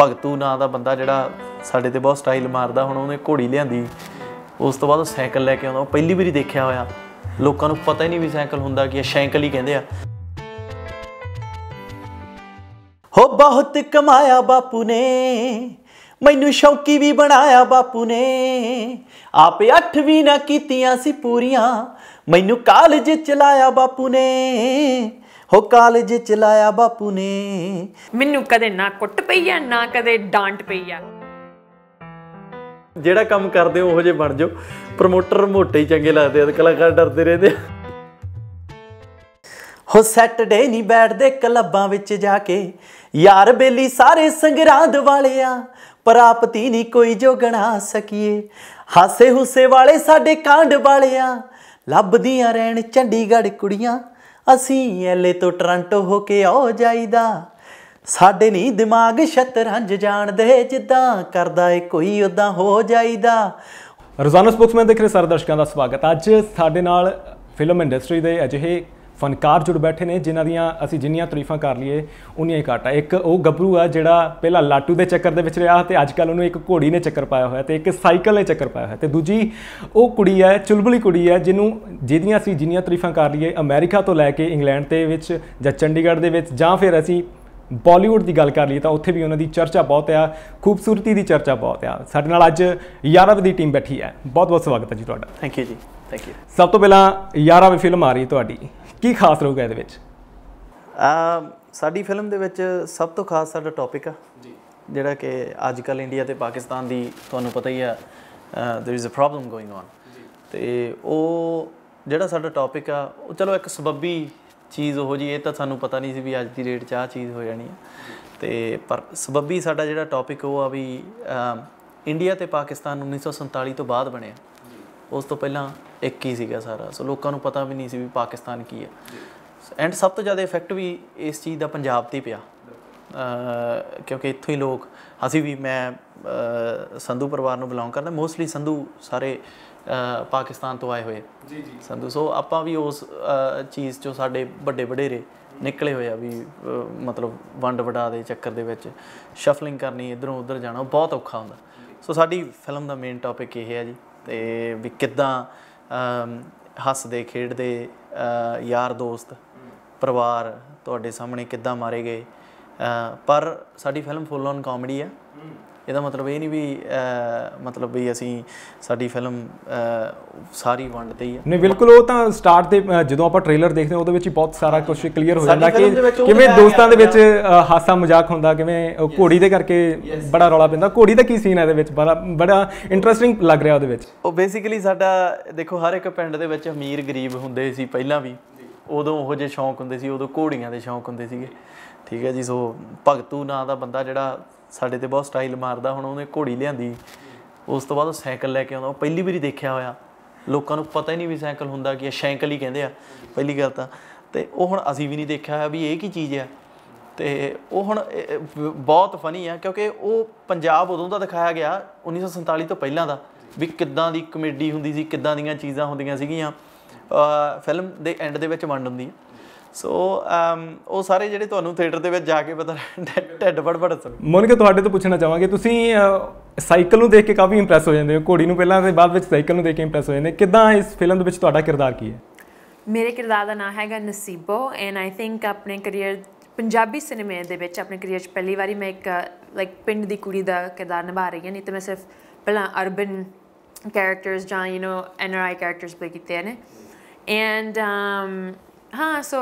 ਭਗਤੂ ਨਾਂ ਦਾ ਬੰਦਾ ਜਿਹੜਾ ਸਾਡੇ ਤੇ ਬਹੁਤ ਸਟਾਈਲ ਮਾਰਦਾ, ਹੁਣ ਉਹਨੇ ਘੋੜੀ ਲਿਆਂਦੀ। ਉਸ ਤੋਂ ਬਾਅਦ ਉਹ ਸਾਈਕਲ ਲੈ ਕੇ ਆਉਂਦਾ। ਉਹ ਪਹਿਲੀ ਵਾਰੀ ਦੇਖਿਆ ਹੋਇਆ। ਲੋਕਾਂ ਨੂੰ ਪਤਾ ਹੀ ਨਹੀਂ ਵੀ ਸਾਈਕਲ ਹੁੰਦਾ ਕੀ ਹੈ ਸਾਈਕਲ ਹੀ ਕਹਿੰਦੇ ਆ। ਹੋ ਬਹੁਤ ਕਮਾਇਆ ਬਾਪੂ ਨੇ, ਮੈਨੂੰ ਸ਼ੌਕੀ ਵੀ ਬਣਾਇਆ ਬਾਪੂ ਨੇ। ਆਪੇ ਅੱਠਵੀਂ ਨਾ ਕੀਤੀਆਂ ਸੀ ਪੂਰੀਆਂ, ਮੈਨੂੰ ਕਾਲਜ ਚਲਾਇਆ ਬਾਪੂ ਨੇ। ਹੋ ਕਾਲਜ ਚਲਾਇਆ ਬਾਪੂ ਨੇ। ਮੈਨੂੰ ਕਦੇ ਨਾ ਕੁੱਟ ਪਈ ਆ ਨਾ ਕਦੇ ਡਾਂਟ ਪਈ ਆ। ਜਿਹੜਾ ਕੰਮ ਕਰਦੇ ਹੋ ਉਹ ਜੇ ਬਣ ਜਾਓ। ਪ੍ਰਮੋਟਰ ਮੋਟੇ ਹੀ ਚੰਗੇ ਲੱਗਦੇ ਆ ਕਲਾਕਾਰ ਡਰਦੇ ਰਹਿੰਦੇ ਹੋ ਸੈਟਰਡੇ ਨਹੀਂ ਬੈਠਦੇ ਕਲੱਬਾਂ ਵਿੱਚ ਜਾ ਕੇ। ਯਾਰ ਬੇਲੀ ਸਾਰੇ ਸੰਗਰਾਂਦ ਵਾਲਿਆ ਪ੍ਰਾਪਤੀ ਨਹੀਂ ਕੋਈ ਜੋ ਗਣਾ ਸਕੀਏ। ਹਾਸੇ ਹੁਸੇ ਵਾਲੇ ਸਾਡੇ ਕਾਂਡ ਵਾਲਿਆ ਲੱਭਦੀਆਂ ਰਹਿਣ ਚੰਡੀਗੜ੍ਹ ਕੁੜੀਆਂ। ਅਸੀਂ ਐਲੇ ਤੋਂ ਟੋਰਾਂਟੋ ਹੋ ਕੇ ਆਉ ਜਾਈਦਾ। ਸਾਡੇ ਨਹੀਂ ਦਿਮਾਗ ਸ਼ਤਰੰਜ ਜਾਣਦੇ, ਜਿੱਦਾਂ ਕਰਦਾ ਏ ਕੋਈ ਉਦਾਂ ਹੋ ਜਾਈਦਾ। ਰੋਜ਼ਾਨਾ ਸਪੋਕਸਮੈਨ ਦੇਖ ਰਹੇ ਸਾਰੇ ਦਰਸ਼ਕਾਂ ਦਾ ਸਵਾਗਤ ਅੱਜ ਸਾਡੇ ਨਾਲ ਫਿਲਮ ਇੰਡਸਟਰੀ ਦੇ ਅਜਿਹੇ ਫਨਕਾਰ ਜੁੜ ਬੈਠੇ ਨੇ ਜਿਨ੍ਹਾਂ ਦੀਆਂ ਅਸੀਂ ਜਿੰਨੀਆਂ ਤਾਰੀਫਾਂ ਕਰ ਲਈਏ ਉਨੀਆਂ ਹੀ ਘੱਟ। ਆ ਇੱਕ ਉਹ ਗੱਭਰੂ ਆ ਜਿਹੜਾ ਪਹਿਲਾਂ ਲਾਟੂ ਦੇ ਚੱਕਰ ਦੇ ਵਿੱਚ ਰਿਹਾ ਤੇ ਅੱਜ ਕੱਲ ਉਹਨੂੰ ਇੱਕ ਘੋੜੀ ਨੇ ਚੱਕਰ ਪਾਇਆ ਹੋਇਆ ਤੇ ਇੱਕ ਸਾਈਕਲ ਨੇ ਚੱਕਰ ਪਾਇਆ ਹੋਇਆ ਤੇ ਦੂਜੀ ਉਹ ਕੁੜੀ ਹੈ ਚੁਲਬੁਲੀ ਕੁੜੀ ਹੈ ਜਿਹਨੂੰ ਜਿਹਦੀਆਂ ਅਸੀਂ ਜਿੰਨੀਆਂ ਤਾਰੀਫਾਂ ਕਰ ਲਈਏ ਅਮਰੀਕਾ ਤੋਂ ਲੈ ਕੇ ਇੰਗਲੈਂਡ ਦੇ ਵਿੱਚ ਜਾਂ ਚੰਡੀਗੜ੍ਹ ਦੇ ਵਿੱਚ ਜਾਂ ਫਿਰ ਅਸੀਂ ਬਾਲੀਵੁੱਡ ਦੀ ਗੱਲ ਕਰ ਲਈਏ ਤਾਂ ਉੱਥੇ ਵੀ ਉਹਨਾਂ ਦੀ ਚਰਚਾ ਬਹੁਤ ਆ ਖੂਬਸੂਰਤੀ ਦੀ ਚਰਚਾ ਬਹੁਤ ਆ। ਸਾਡੇ ਨਾਲ ਅੱਜ ਯਾਰਵ ਦੀ ਟੀਮ ਬੈਠੀ ਹੈ। ਬਹੁਤ ਬਹੁਤ ਸਵਾਗਤ ਹੈ ਜੀ ਤੁਹਾਡਾ। ਥੈਂਕ ਯੂ ਜੀ। ਥੈਂਕ ਯੂ ਸਭ ਤੋਂ ਪਹਿਲਾਂ ਯਾਰਵ ਫਿਲਮ ਆ ਰਹੀ ਤੁਹਾਡੀ। ਕੀ ਖਾਸ ਰਹੂਗਾ ਇਹਦੇ ਵਿੱਚ ਆ ਸਾਡੀ ਫਿਲਮ ਦੇ ਵਿੱਚ ਸਭ ਤੋਂ ਖਾਸ ਸਾਡਾ ਟੌਪਿਕ ਆ ਜੀ ਜਿਹੜਾ ਕਿ ਅੱਜ ਕੱਲ ਇੰਡੀਆ ਤੇ ਪਾਕਿਸਤਾਨ ਦੀ ਤੁਹਾਨੂੰ ਪਤਾ ਹੀ ਆ there is a problem going on ਤੇ ਉਹ ਜਿਹੜਾ ਸਾਡਾ ਟੌਪਿਕ ਆ ਉਹ ਚਲੋ ਇੱਕ ਸਬੱਬੀ ਚੀਜ਼ ਉਹ ਜੀ ਇਹ ਤਾਂ ਸਾਨੂੰ ਪਤਾ ਨਹੀਂ ਸੀ ਵੀ ਅੱਜ ਦੀ ਰੇਟ 'ਚ ਆਹ ਚੀਜ਼ ਹੋ ਜਾਣੀ ਆ ਤੇ ਪਰ ਸਬੱਬੀ ਸਾਡਾ ਜਿਹੜਾ ਟੌਪਿਕ ਉਹ ਆ ਵੀ ਅਮ, ਇੰਡੀਆ ਤੇ ਪਾਕਿਸਤਾਨ 1947 ਤੋਂ ਬਾਅਦ ਬਣਿਆ ਉਸ ਤੋਂ ਪਹਿਲਾਂ ਇੱਕ ਹੀ ਸੀਗਾ ਸਾਰਾ। ਸੋ ਲੋਕਾਂ ਨੂੰ ਪਤਾ ਵੀ ਨਹੀਂ ਸੀ ਵੀ ਪਾਕਿਸਤਾਨ ਕੀ ਹੈ। ਐਂਡ ਸਭ ਤੋਂ ਜ਼ਿਆਦਾ ਇਫੈਕਟ ਵੀ ਇਸ ਚੀਜ਼ ਦਾ ਪੰਜਾਬ ਤੇ ਪਿਆ। ਕਿਉਂਕਿ ਇੱਥੋਂ ਹੀ ਲੋਕ ਅਸੀਂ ਵੀ ਮੈਂ ਸੰਧੂ ਪਰਿਵਾਰ ਨੂੰ ਬਿਲੋਂਗ ਕਰਦਾ। ਮੋਸਟਲੀ ਸੰਧੂ ਸਾਰੇ ਪਾਕਿਸਤਾਨ ਤੋਂ ਆਏ ਹੋਏ। ਜੀ ਜੀ। ਸੰਧੂ ਸੋ ਆਪਾਂ ਵੀ ਉਸ ਚੀਜ਼ ਚੋਂ ਸਾਡੇ ਵੱਡੇ ਵਡੇਰੇ ਨਿਕਲੇ ਹੋਏ ਆ ਵੀ ਮਤਲਬ ਵੰਡ ਵਡਾ ਦੇ ਚੱਕਰ ਦੇ ਵਿੱਚ। ਸ਼ਫਲਿੰਗ ਕਰਨੀ ਇਧਰੋਂ ਉਧਰ ਜਾਣਾ ਬਹੁਤ ਔਖਾ ਹੁੰਦਾ। ਸੋ ਸਾਡੀ ਫਿਲਮ ਦਾ ਮੇਨ ਟੌਪਿਕ ਇਹ ਹੈ ਜੀ। ਤੇ ਵੀ ਕਿੱਦਾਂ ਹੱਸਦੇ, ਖੇਡਦੇ ਯਾਰ, ਦੋਸਤ, ਪਰਿਵਾਰ ਤੁਹਾਡੇ ਸਾਹਮਣੇ ਕਿੱਦਾਂ ਮਾਰੇ ਗਏ। ਪਰ ਸਾਡੀ ਫਿਲਮ ਫੁੱਲ ਔਨ ਕਾਮੇਡੀ ਹੈ। ਇਹਦਾ ਮਤਲਬ ਇਹ ਨਹੀਂ ਵੀ ਮਤਲਬ ਵੀ ਅਸੀਂ ਸਾਡੀ ਫਿਲਮ ਸਾਰੀ ਵੰਡ ਤੇ ਹੀ ਹੈ ਨਹੀਂ ਬਿਲਕੁਲ ਉਹ ਤਾਂ ਸਟਾਰਟ ਅ, ਜਦੋਂ ਆਪਾਂ ਟ੍ਰੇਲਰ ਦੇਖਦੇ ਹਾਂ ਉਹਦੇ ਵਿੱਚ ਹੀ ਬਹੁਤ ਸਾਰਾ ਕੁਝ ਕਲੀਅਰ ਹੋ ਜਾਂਦਾ ਕਿ ਕਿਵੇਂ ਦੋਸਤਾਂ ਦੇ ਵਿੱਚ ਹਾਸਾ ਮਜ਼ਾਕ ਹੁੰਦਾ ਕਿਵੇਂ ਘੋੜੀ ਦੇ ਕਰਕੇ ਬੜਾ ਰੌਲਾ ਪੈਂਦਾ। ਘੋੜੀ ਦਾ ਕੀ ਸੀਨ ਹੈ ਇਹਦੇ ਵਿੱਚ? ਬੜਾ ਬੜਾ ਇੰਟਰਸਟਿੰਗ ਲੱਗ ਰਿਹਾ ਉਹਦੇ ਵਿੱਚ। ਉਹ ਬੇਸਿਕਲੀ ਸਾਡਾ ਦੇਖੋ ਹਰ ਇੱਕ ਪਿੰਡ ਦੇ ਵਿੱਚ ਅਮੀਰ ਗਰੀਬ ਹੁੰਦੇ ਸੀ ਪਹਿਲਾਂ ਵੀ। ਉਦੋਂ ਉਹੋ ਜਿਹੇ ਸ਼ੌਂਕ ਹੁੰਦੇ ਸੀ ਉਦੋਂ ਘੋੜੀਆਂ ਦੇ ਸ਼ੌਂਕ ਹੁੰਦੇ ਸੀਗੇ। ਠੀਕ ਹੈ ਜੀ ਸੋ ਭਗਤੂ ਨਾਂ ਦਾ ਬੰਦਾ ਜਿਹੜਾ ਸਾਡੇ ਤੇ ਬਹੁਤ ਸਟਾਈਲ ਮਾਰਦਾ, ਹੁਣ ਉਹਨੇ ਘੋੜੀ ਲਿਆਂਦੀ। ਉਸ ਤੋਂ ਬਾਅਦ ਉਹ ਸਾਈਕਲ ਲੈ ਕੇ ਆਉਂਦਾ। ਉਹ ਪਹਿਲੀ ਵਾਰੀ ਦੇਖਿਆ ਹੋਇਆ। ਲੋਕਾਂ ਨੂੰ ਪਤਾ ਹੀ ਨਹੀਂ ਵੀ ਸਾਈਕਲ ਹੁੰਦਾ ਕੀ ਹੈ ਸਾਈਕਲ ਹੀ ਕਹਿੰਦੇ ਆ, ਪਹਿਲੀ ਗੱਲ ਤਾਂ। ਤੇ ਉਹ ਹੁਣ ਅਸੀਂ ਵੀ ਨਹੀਂ ਦੇਖਿਆ ਹੋਇਆ ਵੀ ਇਹ ਕੀ ਚੀਜ਼ ਹੈ ਤੇ ਉਹ ਹੁਣ ਬਹੁਤ ਫਨੀ ਆ, ਕਿਉਂਕਿ ਉਹ ਪੰਜਾਬ ਉਦੋਂ ਦਾ ਦਿਖਾਇਆ ਗਿਆ 1947 ਤੋਂ ਪਹਿਲਾਂ ਦਾ, ਵੀ ਕਿੱਦਾਂ ਦੀ ਕਮੇਡੀ ਹੁੰਦੀ ਸੀ, ਕਿੱਦਾਂ ਦੀਆਂ ਚੀਜ਼ਾਂ ਹੁੰਦੀਆਂ ਸੀਗੀਆਂ। ਫਿਲਮ ਦੇ ਐਂਡ ਦੇ ਵਿੱਚ ਵੰਡ ਹੁੰਦੀ ਹੈ ਸੋ ਅਮ, ਉਹ ਸਾਰੇ ਜਿਹੜੇ ਤੁਹਾਨੂੰ ਥੀਏਟਰ ਦੇ ਵਿੱਚ ਜਾ ਕੇ ਪਤਾ ਢਿੱਡ ਬੜਬੜ ਸੁਣ ਮੋਨਿਕਾ ਤੁਹਾਡੇ ਤੋਂ ਪੁੱਛਣਾ ਚਾਹਾਂਗੇ ਤੁਸੀਂ ਸਾਈਕਲ ਨੂੰ ਦੇਖ ਕੇ ਕਾਫੀ ਇੰਪ੍ਰੈਸ ਹੋ ਜਾਂਦੇ ਹੋ। ਘੋੜੀ ਨੂੰ ਪਹਿਲਾਂ ਤੇ ਬਾਅਦ ਵਿੱਚ ਸਾਈਕਲ ਨੂੰ ਦੇਖ ਕੇ ਇੰਪ੍ਰੈਸ ਹੋ ਜਾਂਦੇ। ਕਿੱਦਾਂ ਇਸ ਫਿਲਮ ਦੇ ਵਿੱਚ ਤੁਹਾਡਾ ਕਿਰਦਾਰ ਕੀ ਹੈ? ਮੇਰੇ ਕਿਰਦਾਰ ਦਾ ਨਾਮ ਹੈਗਾ ਨਸੀਬੋ ਐਂਡ ਆਈ ਥਿੰਕ ਆਪਣੇ ਕੈਰੀਅਰ ਪੰਜਾਬੀ ਸਿਨੇਮੇ ਦੇ ਵਿੱਚ ਆਪਣੇ ਕੈਰੀਅਰ 'ਚ ਪਹਿਲੀ ਵਾਰੀ ਮੈਂ ਇੱਕ ਲਾਈਕ ਪਿੰਡ ਦੀ ਕੁੜੀ ਦਾ ਕਿਰਦਾਰ ਨਿਭਾ ਰਹੀ ਹਾਂ। ਨਹੀਂ ਤਾਂ ਮੈਂ ਸਿਰਫ ਪਹਿਲਾਂ ਅਰਬਨ ਕੈਰੈਕਟਰਸ ਜਾਂ you know NRI characters play ਕੀਤੇ ਨੇ। ਐਂਡ ਹਾਂ ਸੋ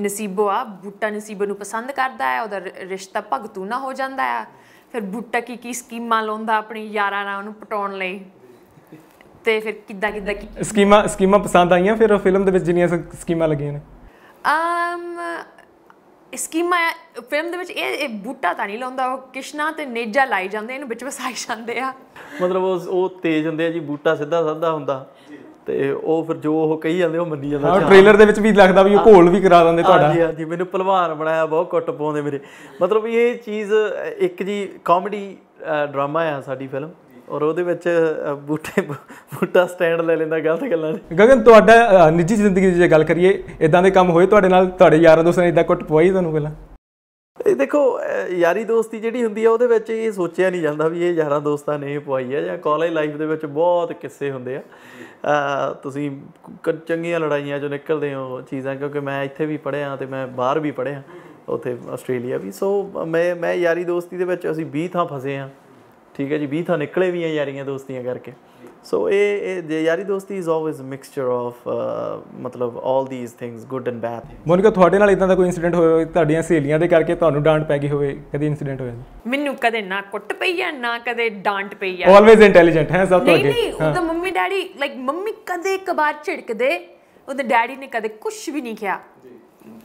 ਨਸੀਬੋ ਆ ਬੂਟਾ ਨਸੀਬੋ ਨੂੰ ਪਸੰਦ ਕਰਦਾ ਹੈ ਉਹਦਾ ਰਿਸ਼ਤਾ ਭਗਤੂ ਨਾ ਹੋ ਜਾਂਦਾ ਆ। ਫਿਰ ਬੂਟਾ ਕੀ ਕੀ ਸਕੀਮਾਂ ਲਾਉਂਦਾ ਆਪਣੀ ਯਾਰਾਂ ਨਾਲ ਉਹਨੂੰ ਪਟਾਉਣ ਲਈ? ਤੇ ਫਿਰ ਕਿੱਦਾਂ ਕਿੱਦਾਂ ਕੀ ਸਕੀਮਾਂ ਸਕੀਮਾਂ ਪਸੰਦ ਆਈਆਂ ਫਿਰ ਫਿਲਮ ਦੇ ਵਿੱਚ ਜਿੰਨੀਆਂ ਸਕੀਮਾਂ ਲੱਗੀਆਂ ਨੇ? ਅਮ ਸਕੀਮਾ ਫਿਲਮ ਦੇ ਵਿੱਚ ਇਹ ਇਹ ਬੂਟਾ ਤਾਂ ਨਹੀਂ ਲਾਉਂਦਾ ਉਹ ਕਿਸ਼ਨਾ ਤੇ ਨੇਜਾ ਲਾਈ ਜਾਂਦੇ ਇਹਨੂੰ ਵਿੱਚ ਵਸਾਈ ਜਾਂਦੇ ਆ। ਮਤਲਬ ਉਹ ਉਹ ਤੇਜ਼ ਹੁੰਦੇ ਆ ਜੀ ਬੂਟਾ ਸਿੱਧਾ ਸਾਦਾ ਹੁੰਦਾ। ਤੇ ਉਹ ਫਿਰ ਜੋ ਉਹ ਕਹੀ ਜਾਂਦੇ ਉਹ ਮੰਨੀ ਜਾਂਦਾ ਹਾਂ ਟ੍ਰੇਲਰ ਦੇ ਵਿੱਚ ਵੀ ਲੱਗਦਾ ਵੀ ਉਹ ਘੋਲ ਵੀ ਕਰਾ ਦਿੰਦੇ ਤੁਹਾਡਾ। ਹਾਂਜੀ ਹਾਂਜੀ ਮੈਨੂੰ ਪਹਿਲਵਾਨ ਬਣਾਇਆ ਬਹੁਤ ਕੁੱਟ ਪਾਉਂਦੇ ਮੇਰੇ। ਮਤਲਬ ਇਹ ਚੀਜ਼ ਇੱਕ ਜੀ ਕਾਮੇਡੀ ਡਰਾਮਾ ਆ ਸਾਡੀ ਫਿਲਮ ਔਰ ਉਹਦੇ ਵਿੱਚ ਬੂਟੇ ਬੂਟਾ ਸਟੈਂਡ ਲੈ ਲੈਂਦਾ ਗਲਤ ਗੱਲਾਂ 'ਚ ਗਗਨ ਤੁਹਾਡਾ ਨਿੱਜੀ ਜ਼ਿੰਦਗੀ ਦੀ ਜੇ ਗੱਲ ਕਰੀਏ ਇਦਾਂ ਦੇ ਕੰਮ ਹੋਏ ਤੁਹਾਡੇ ਨਾਲ? ਤੁਹਾਡੇ ਯਾਰਾਂ ਦੋਸਤਾਂ ਨੇ ਇਦਾਂ ਕੁੱਟ ਪਵਾਈ ਤੁਹਾਨੂੰ ਪਹਿਲਾਂ? ਇਹ ਦੇਖੋ ਯਾਰੀ ਦੋਸਤੀ ਜਿਹੜੀ ਹੁੰਦੀ ਆ, ਉਹਦੇ ਵਿੱਚ ਇਹ ਸੋਚਿਆ ਨਹੀਂ ਜਾਂਦਾ ਵੀ ਇਹ ਯਾਰਾਂ ਦੋਸਤਾਂ ਨੇ ਪਵਾਈ ਆ, ਜਾਂ ਕਾਲਜ ਲਾਈਫ ਦੇ ਵਿੱਚ ਬਹੁਤ ਕਿੱਸੇ ਹੁੰਦੇ ਆ। ਤੁਸੀਂ ਕ- ਚੰਗੀਆਂ ਲੜਾਈਆਂ ਚੋਂ ਨਿਕਲਦੇ ਹੋ ਚੀਜ਼ਾਂ, ਕਿਉਂਕਿ ਮੈਂ ਇੱਥੇ ਵੀ ਪੜ੍ਹਿਆ ਤੇ ਮੈਂ ਬਾਹਰ ਵੀ ਪੜ੍ਹਿਆ, ਉੱਥੇ ਆਸਟ੍ਰੇਲੀਆ ਵੀ। ਸੋ ਮੈਂ ਮੈਂ ਯਾਰੀ ਦੋਸਤੀ ਦੇ ਵਿੱਚ ਅਸੀਂ 20 ਥਾਂ ਫਸੇ ਆ ਠੀਕ ਹੈ ਜੀ 20 ਥਾਂ ਨਿਕਲੇ ਵੀ ਆ ਯਾਰੀਆਂ ਦੋਸਤੀਆਂ ਕਰਕੇ। ਸੋ ਇਹ ਇਹ ਜੇ ਯਾਰੀ ਦੋਸਤੀ ਇਜ਼ ਆਲਵੇਜ਼ ਮਿਕਸਚਰ ਆਫ ਮਤਲਬ all these things good and bad Monica ਤੁਹਾਡੇ ਨਾਲ ਇਦਾਂ ਦਾ ਕੋਈ ਇਨਸੀਡੈਂਟ ਹੋਇਆ ਹੋਵੇ ਤੁਹਾਡੀਆਂ ਸਹੇਲੀਆਂ ਦੇ ਕਰਕੇ ਤੁਹਾਨੂੰ ਡਾਂਟ ਪੈ ਗਈ ਹੋਵੇ ਕਦੀ ਇਨਸੀਡੈਂਟ ਹੋਇਆ? ਮੈਨੂੰ ਕਦੇ ਨਾ ਕੁੱਟ ਪਈ ਆ ਨਾ ਕਦੇ ਡਾਂਟ ਪਈ ਆ। ਆਲਵੇਜ਼ ਇੰਟੈਲੀਜੈਂਟ ਹੈ ਸਭ ਤੋਂ ਨਹੀਂ ਅੱਗੇ ਨਹੀਂ ਉਹਦਾ ਮੰਮੀ ਡੈਡੀ ਲਾਈਕ ਮੰਮੀ ਕਦੇ ਕਬਾਰ ਝਿੜਕਦੇ ਉਹਦੇ ਡੈਡੀ ਨੇ ਕਦੇ ਕੁਝ ਵੀ ਨਹੀਂ ਕਿਹਾ।